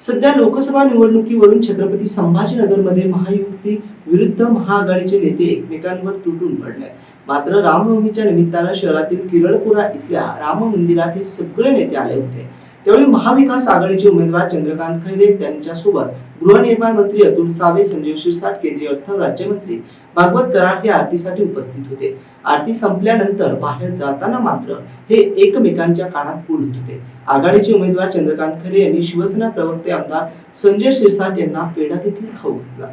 सध्या लोकसभा निवडणुकीवरून छत्रपती संभाजीनगरमध्ये महायुती विरुद्ध महाआघाडीचे नेते एकमेकांवर तुटून पडले. मात्र रामनवमीच्या निमित्तानं शहरातील किरळपुरा इथल्या राम मंदिरात हे सगळे नेते आले होते. त्यावेळी महाविकास आघाडीचे उमेदवार चंद्रकांत खैरे त्यांच्यासोबत गृहनिर्माण मंत्री अतुल सावे संजय शिरसाट केंद्रीय अर्थ राज्यमंत्री भागवत कराड हे आरतीसाठी उपस्थित होते. आरती संपल्यानंतर बाहेर जाताना मात्र हे एकमेकांच्या कानात बोलत होते. आघाडीचे उमेदवार चंद्रकांत खैरे यांनी शिवसेना प्रवक्ते आमदार संजय शिरसाट यांना पेढा देखील खाऊ घातला.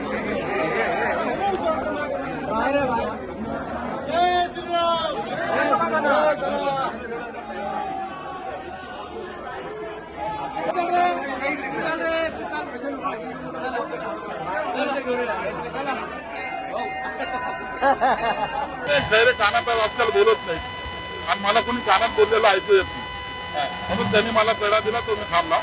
खैरे कानात आजकाल बोलत नाही. आणि मला कोणी कानात बोललेलं ऐकू येत नाही. म्हणून त्यांनी मला पेढा दिला तो मी खाल्ला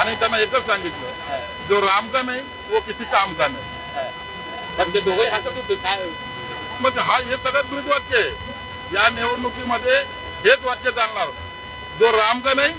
आणि त्यांना एकच सांगितलं जो राम का नाही वो किसी काम का नाही. पण ते दोघे हसत होते काय? म्हणजे हा हे सगळ्यात ब्रीद वाक्य आहे. या निवडणुकीमध्ये हेच वाक्य चालणार जो राम का नाही